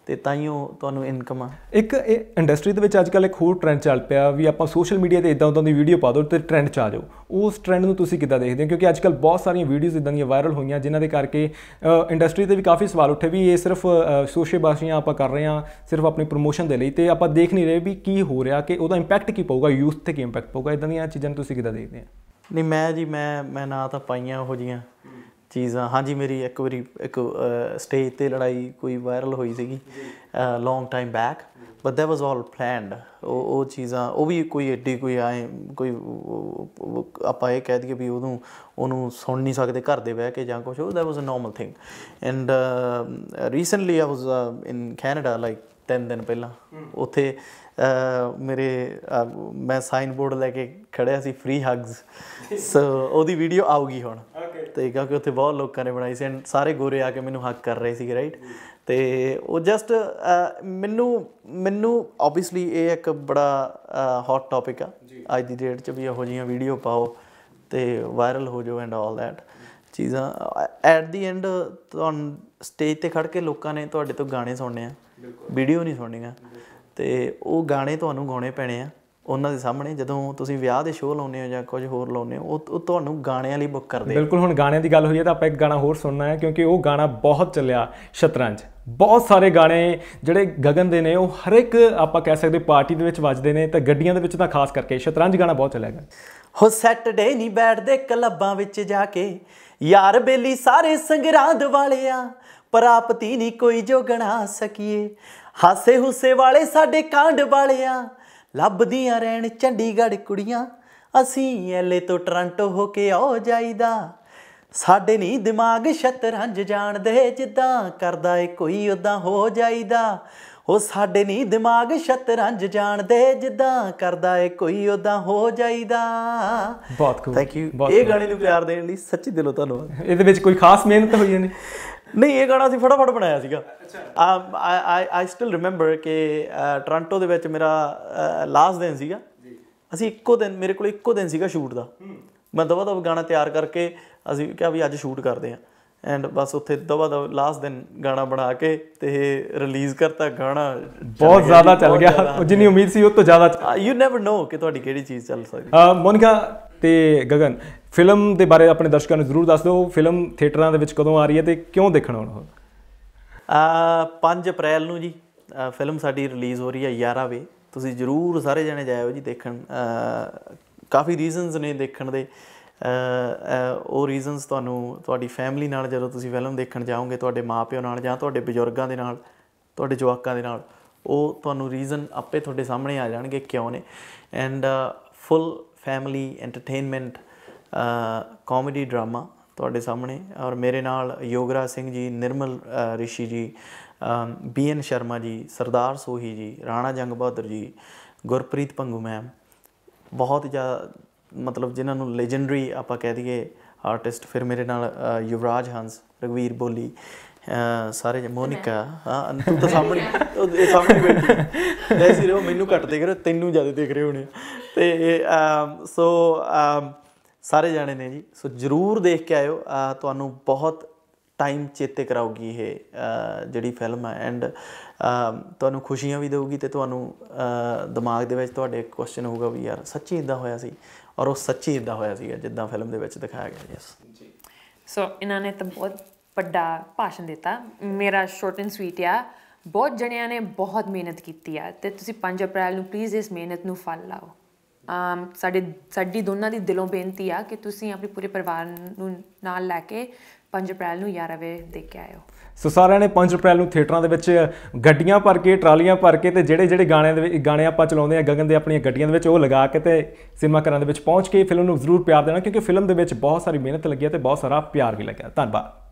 ਤੇ ਤਾਈਓ ਤੁਹਾਨੂੰ ਇਨਕਮ ਆ। ਇੱਕ ਇਹ ਇੰਡਸਟਰੀ ਦੇ ਵਿੱਚ ਅੱਜ ਕੱਲ ਇੱਕ ਹੋਰ ਟ੍ਰੈਂਡ ਚੱਲ ਪਿਆ ਵੀ ਆਪਾਂ ਸੋਸ਼ਲ ਮੀਡੀਆ ਤੇ ਇਦਾਂ ਉਦਾਂ ਦੀ ਵੀਡੀਓ ਪਾ ਦਿਓ ਤੇ ਟ੍ਰੈਂਡ ਚ ਆ ਜਾਓ। ਉਸ ਟ੍ਰੈਂਡ ਨੂੰ ਤੁਸੀਂ ਕਿੱਦਾਂ ਦੇਖਦੇ ਹੋ? ਕਿਉਂਕਿ ਅੱਜ ਕੱਲ ਬਹੁਤ ਸਾਰੀਆਂ ਵੀਡੀਓਜ਼ ਇਦਾਂ ਦੀਆਂ ਵਾਇਰਲ ਹੋਈਆਂ ਜਿਨ੍ਹਾਂ ਦੇ ਕਰਕੇ ਇੰਡਸਟਰੀ ਤੇ ਵੀ ਕਾਫੀ ਸਵਾਲ ਉੱਠੇ ਵੀ ਇਹ ਸਿਰਫ ਸੋਸ਼ੇਬਾਜ਼ੀਆਂ ਆਪਾਂ ਕਰ ਰਹੇ ਹਾਂ ਸਿਰਫ ਆਪਣੀ ਪ੍ਰੋਮੋਸ਼ਨ ਦੇ ਲਈ ਤੇ ਆਪਾਂ ਦੇਖ ਨਹੀਂ ਰਹੇ ਵੀ ਕੀ ਹੋ ਰਿਹਾ ਕਿ ਉਹਦਾ ਇੰਪੈਕਟ ਕੀ ਪਊਗਾ ਯੂਥ ਤੇ ਕੀ ਇੰਪੈਕਟ ਪਊਗਾ। ਇਦਾਂ ਦੀਆਂ ਚੀਜ਼ਾਂ ਨੂੰ ਤੁਸੀਂ ਕਿੱਦਾਂ ਦੇਖਦੇ ਹੋ? ਨਹੀਂ ਮੈਂ ਜੀ ਮੈਂ ਮੈਂ ਨਾ ਤਾਂ ਪਾਈਆਂ ਉਹੋ ਜੀਆਂ ਚੀਜ਼ਾਂ। ਹਾਂਜੀ ਮੇਰੀ ਇੱਕ ਵਾਰੀ ਇੱਕ ਸਟੇਜ ਤੇ ਲੜਾਈ ਕੋਈ ਵਾਇਰਲ ਹੋਈ ਸੀਗੀ long time back but that was all planned ਉਹ ਉਹ ਚੀਜ਼ਾਂ ਉਹ ਵੀ ਕੋਈ ਐਡੀ ਕੋਈ ਆਏ ਕੋਈ ਆਪਾਂ ਇਹ ਕਹਿ ਦਈਏ ਵੀ ਉਹਨੂੰ ਉਹਨੂੰ ਸੁਣ ਨਹੀਂ ਸਕਦੇ ਘਰ ਦੇ ਬਹਿ ਕੇ ਜਾਂ ਕੁਝ ਉਹ that was a normal thing and recently I was in Canada like 10 ਦਿਨ ਪਹਿਲਾਂ। ਉੱਥੇ ਮੇਰੇ ਮੈਂ ਸਾਈਨ ਬੋਰਡ ਲੈ ਕੇ ਖੜਿਆ ਸੀ ਫ੍ਰੀ ਹਗਸ ਸੋ ਉਹਦੀ ਵੀਡੀਓ ਆਊਗੀ ਹੁਣ। ਤੇ ਕਿਉਂਕਿ ਉੱਥੇ ਬਹੁਤ ਲੋਕਾਂ ਨੇ ਬਣਾਈ ਸੀ and ਸਾਰੇ ਗੋਰੇ ਆ ਕੇ ਮੈਨੂੰ ਹੱਕ ਕਰ ਰਹੇ ਸੀ ਰਾਈਟ ਤੇ ਉਹ ਜਸਟ ਮੈਨੂੰ ਮੈਨੂੰ ਆਬਵੀਅਸਲੀ ਇਹ ਇੱਕ ਬੜਾ ਹੌਟ ਟਾਪਿਕ ਆ। ਅੱਜ ਦੀ ਡੇਟ 'ਚ ਵੀ ਇਹੋ ਜਿਹੀਆਂ ਵੀਡੀਓ ਪਾਓ ਤੇ ਵਾਇਰਲ ਹੋ ਜਾਓ ਐਂਡ ਆਲ ਦੈਟ ਚੀਜ਼ਾਂ। ਐਟ ਦੀ ਐਂਡ ਤੁਹਾਨੂੰ ਸਟੇਜ ਤੇ ਖੜ ਕੇ ਲੋਕਾਂ ਨੇ ਤੁਹਾਡੇ ਤੋਂ ਗਾਣੇ ਸੁਣਨੇ ਆ। ਵੀਡੀਓ ਨਹੀਂ ਸੁਣਨੀਆਂ। ਤੇ ਉਹ ਗਾਣੇ ਤੁਹਾਨੂੰ ਗਾਉਣੇ ਪੈਣੇ ਆ। ਉਹਨਾਂ ਦੇ ਸਾਹਮਣੇ ਜਦੋਂ ਤੁਸੀਂ ਵਿਆਹ ਦੇ ਸ਼ੋਅ ਲਾਉਂਦੇ ਹੋ ਜਾਂ ਕੁਝ ਹੋਰ ਲਾਉਂਦੇ ਹੋ ਉਹ ਤੁਹਾਨੂੰ ਗਾਣਿਆਂ ਲਈ ਬੁੱਕ ਕਰਦੇ। ਬਿਲਕੁਲ ਹੁਣ ਗਾਣਿਆਂ ਦੀ ਗੱਲ ਹੋਈ ਹੈ ਤਾਂ ਆਪਾਂ ਇੱਕ ਗਾਣਾ ਹੋਰ ਸੁਣਨਾ ਹੈ ਕਿਉਂਕਿ ਉਹ ਗਾਣਾ ਬਹੁਤ ਚੱਲਿਆ ਸ਼ਤਰੰਜ। ਬਹੁਤ ਸਾਰੇ ਗਾਣੇ ਜਿਹੜੇ ਗਗਨ ਦੇ ਨੇ ਉਹ ਹਰ ਇੱਕ ਆਪਾਂ ਕਹਿ ਸਕਦੇ ਪਾਰਟੀ ਦੇ ਵਿੱਚ ਵੱਜਦੇ ਨੇ ਤੇ ਗੱਡੀਆਂ ਦੇ ਵਿੱਚ ਤਾਂ ਖਾਸ ਕਰਕੇ ਸ਼ਤਰੰਜ ਗਾਣਾ ਬਹੁਤ ਚੱਲਿਆ ਗਾ ਹੋ ਸੈਟਰਡੇ ਨਹੀਂ ਬੈਠਦੇ ਕਲੱਬਾਂ ਵਿੱਚ ਜਾ ਕੇ ਯਾਰ ਬੇਲੀ ਸਾਰੇ ਸੰਗਰਾਂਦ ਵਾਲਿਆ ਪ੍ਰਾਪਤੀ ਨਹੀਂ ਕੋਈ ਜੋ ਗਣਾ ਸਕੀਏ। ਹਾਸੇ ਹੁਸੇ ਵਾਲੇ ਸਾਡੇ ਕਾਂਡ ਵਾਲਿਆ ਲੱਭਦੀਆਂ ਰਹਿਣ ਚੰਡੀਗੜ੍ਹ ਕੁੜੀਆਂ ਅਸੀਂ ਐਲੇ ਤੋਂ ਟੋਰਾਂਟੋ ਹੋ ਕੇ ਆਓ ਜਾਈਦਾ। ਸਾਡੇ ਨਹੀਂ ਦਿਮਾਗ ਸ਼ਤਰੰਜ ਜਾਣਦੇ ਜਿੱਦਾਂ ਕਰਦਾ ਏ ਕੋਈ ਉਦਾਂ ਹੋ ਜਾਈਦਾ। ਉਹ ਸਾਡੇ ਨਹੀਂ ਦਿਮਾਗ ਸ਼ਤਰੰਜ ਜਾਣਦੇ ਜਿੱਦਾਂ ਕਰਦਾ ਏ ਕੋਈ ਉਦਾਂ ਹੋ ਜਾਈਦਾ। ਬਹੁਤ ਖੂਬ ਥੈਂਕ ਯੂ ਇਹ ਗਾਣੇ ਨੂੰ ਪਿਆਰ ਦੇਣ ਲਈ ਸੱਚੀ ਦਿਲੋਂ ਧੰਨਵਾਦ। ਇਹਦੇ ਵਿੱਚ ਕੋਈ ਖਾਸ ਮਿਹਨਤ ਹੋਈ ਨਹੀਂ? ਨਹੀਂ ਇਹ ਗਾਣਾ ਅਸੀਂ ਫਟਾਫਟ ਬਣਾਇਆ ਸੀਗਾ। ਆਈ ਆਈ ਸਟਿਲ ਰਿਮੈਂਬਰ ਕਿ ਟੋਰਾਂਟੋ ਦੇ ਵਿੱਚ ਮੇਰਾ ਲਾਸਟ ਦਿਨ ਸੀਗਾ। ਅਸੀਂ ਇੱਕੋ ਦਿਨ ਮੇਰੇ ਕੋਲ ਇੱਕੋ ਦਿਨ ਸੀਗਾ ਸ਼ੂਟ ਦਾ। ਮੈਂ ਦਵਾ ਦਵ ਗਾਣਾ ਤਿਆਰ ਕਰਕੇ ਅਸੀਂ ਕਿਹਾ ਵੀ ਅੱਜ ਸ਼ੂਟ ਕਰਦੇ ਆ ਐਂਡ ਬਸ ਉੱਥੇ ਦਵਾ ਦਵ ਲਾਸਟ ਦਿਨ ਗਾਣਾ ਬਣਾ ਕੇ ਤੇ ਰਿਲੀਜ਼ ਕਰਤਾ ਗਾਣਾ। ਬਹੁਤ ਜ਼ਿਆਦਾ ਚੱਲ ਗਿਆ। ਜਿੰਨੀ ਉਮੀਦ ਸੀ ਉਹ ਤੋਂ ਜ਼ਿਆਦਾ ਯੂ ਨੈਵਰ ਨੋ ਕਿ ਤੁਹਾਡੀ ਕਿਹੜੀ ਚੀਜ਼ ਚੱਲ ਸਕਦੀ। ਮੋਨਿਕਾ ਤੇ ਗਗਨ ਫਿਲਮ ਦੇ ਬਾਰੇ ਆਪਣੇ ਦਰਸ਼ਕਾਂ ਨੂੰ ਜ਼ਰੂਰ ਦੱਸ ਦਿਓ। ਫਿਲਮ ਥੀਏਟਰਾਂ ਦੇ ਵਿੱਚ ਕਦੋਂ ਆ ਰਹੀ ਹੈ ਤੇ ਕਿਉਂ ਦੇਖਣਾ ਆਉਣਾ ਉਹ ਆ 5 ਅਪ੍ਰੈਲ ਨੂੰ ਜੀ ਫਿਲਮ ਸਾਡੀ ਰਿਲੀਜ਼ ਹੋ ਰਹੀ ਹੈ 11 ਵੇ ਤੁਸੀਂ ਜਰੂਰ ਸਾਰੇ ਜਣੇ ਜਾਇਓ ਜੀ ਦੇਖਣ। ਕਾਫੀ ਰੀਜ਼ਨਸ ਨੇ ਦੇਖਣ ਦੇ। ਉਹ ਰੀਜ਼ਨਸ ਤੁਹਾਨੂੰ ਤੁਹਾਡੀ ਫੈਮਿਲੀ ਨਾਲ ਜਦੋਂ ਤੁਸੀਂ ਫਿਲਮ ਦੇਖਣ ਜਾਓਗੇ, ਤੁਹਾਡੇ ਮਾਪਿਓ ਨਾਲ ਜਾਂ ਤੁਹਾਡੇ ਬਜ਼ੁਰਗਾਂ ਦੇ ਨਾਲ, ਤੁਹਾਡੇ ਜਵਾਕਾਂ ਦੇ ਨਾਲ, ਉਹ ਤੁਹਾਨੂੰ ਰੀਜ਼ਨ ਆਪੇ ਤੁਹਾਡੇ ਸਾਹਮਣੇ ਆ ਜਾਣਗੇ ਕਿਉਂ ਨੇ। And full family entertainment comedy drama ਤੁਹਾਡੇ ਸਾਹਮਣੇ ਔਰ ਮੇਰੇ ਨਾਲ ਯੋਗਰਾਜ ਸਿੰਘ ਜੀ ਨਿਰਮਲ ਰਿਸ਼ੀ ਜੀ ਬੀਐਨ ਸ਼ਰਮਾ ਜੀ ਸਰਦਾਰ ਸੋਹੀ ਜੀ ਰਾਣਾ ਜੰਗ ਬਹਾਦਰ ਜੀ ਗੁਰਪ੍ਰੀਤ ਪੰਗੂ ਮੈਮ ਬਹੁਤ ਜ਼ਿਆਦਾ ਮਤਲਬ ਜਿਨ੍ਹਾਂ ਨੂੰ ਲੈਜੈਂਡਰੀ ਆਪਾਂ ਕਹਿ ਦਈਏ ਆਰਟਿਸਟ ਫਿਰ ਮੇਰੇ ਨਾਲ ਯੁਵਰਾਜ ਹੰਸ ਰਗਵੀਰ ਬੋਲੀ ਸਾਰੇ ਮੋਨਿਕਾ ਹਾਂ ਤੂੰ ਤਾਂ ਸਾਹਮਣੇ ਉਹ ਇਹ ਸਾਹਮਣੇ ਬੈਠੀ ਹੈ। ਐਸੀ ਰਹੋ ਮੈਨੂੰ ਘੱਟ ਦੇਖ ਰਹੇ ਹੋ, ਤੈਨੂੰ ਜ਼ਿਆਦਾ ਦੇਖ ਰਹੇ ਹੋਣੇ ਆ। ਤੇ ਸੋ ਸਾਰੇ ਜਾਣੇ ਨੇ ਜੀ। ਸੋ ਜਰੂਰ ਦੇਖ ਕੇ ਆਇਓ। ਤੁਹਾਨੂੰ ਬਹੁਤ ਟਾਈਮ ਚੇਤੇ ਕਰਾਊਗੀ ਇਹ ਜਿਹੜੀ ਫਿਲਮ ਹੈ। ਐਂਡ ਤੁਹਾਨੂੰ ਖੁਸ਼ੀਆਂ ਵੀ ਦੇਊਗੀ ਤੇ ਤੁਹਾਨੂੰ ਦਿਮਾਗ ਦੇ ਵਿੱਚ ਤੁਹਾਡੇ ਕੁਐਸਚਨ ਹੋਊਗਾ ਵੀ ਯਾਰ ਸੱਚੀ ਇਦਾਂ ਹੋਇਆ ਸੀ ਔਰ ਉਹ ਸੱਚੀ ਇਦਾਂ ਹੋਇਆ ਸੀਗਾ ਜਿੱਦਾਂ ਫਿਲਮ ਦੇ ਵਿੱਚ ਦਿਖਾਇਆ ਗਿਆ ਯੈਸ ਸੋ ਇਹਨਾਂ ਨੇ ਤਾਂ ਬਹੁਤ ਵੱਡਾ ਭਾਸ਼ਣ ਦਿੱਤਾ। ਮੇਰਾ ਸ਼ਾਰਟ ਐਂਡ ਸਵੀਟ ਆ। ਬਹੁਤ ਜਣਿਆਂ ਨੇ ਬਹੁਤ ਮਿਹਨਤ ਕੀਤੀ ਆ। ਤੇ ਤੁਸੀਂ 5 ਅਪ੍ਰੈਲ ਨੂੰ ਪਲੀਜ਼ ਇਸ ਮਿਹਨਤ ਨੂੰ ਫਲ ਲਾਓ। ਸਾਡੇ, ਸਾਡੀ ਦੋਨਾਂ ਦੀ ਦਿਲੋਂ ਬੇਨਤੀ ਆ ਕਿ ਤੁਸੀਂ ਆਪਣੇ ਪੂਰੇ ਪਰਿਵਾਰ ਨੂੰ ਨਾਲ ਲੈ ਕੇ 5 ਅਪ੍ਰੈਲ ਨੂੰ 11 ਵਜੇ ਦੇਖ ਕੇ ਆਇਓ। ਸੋ ਸਾਰਿਆਂ ਨੇ 5 ਅਪ੍ਰੈਲ ਨੂੰ ਥੀਏਟਰਾਂ ਦੇ ਵਿੱਚ ਗੱਡੀਆਂ ਭਰ ਕੇ, ਟਰਾਲੀਆਂ ਭਰ ਕੇ ਤੇ ਜਿਹੜੇ ਜਿਹੜੇ ਗਾਣਿਆਂ ਦੇ ਵਿੱਚ, ਗਾਣੇ ਆਪਾਂ ਚਲਾਉਂਦੇ ਆ ਗਗਨ ਦੇ ਆਪਣੀਆਂ ਗੱਡੀਆਂ ਦੇ ਵਿੱਚ ਉਹ ਲਗਾ ਕੇ ਤੇ ਸਿਨੇਮਾ ਘਰਾਂ ਦੇ ਵਿੱਚ ਪਹੁੰਚ ਕੇ ਫਿਲਮ ਨੂੰ ਜ਼ਰੂਰ ਪਿਆਰ ਦੇਣਾ, ਕਿਉਂਕਿ ਫਿਲਮ ਦੇ ਵਿੱਚ ਬਹੁਤ ਸਾਰੀ ਮਿਹਨਤ ਲੱਗੀ ਹੈ ਤੇ ਬਹੁਤ ਸਾਰਾ ਪਿਆਰ ਵੀ ਲੱਗਿਆ। ਧੰਨਵਾਦ।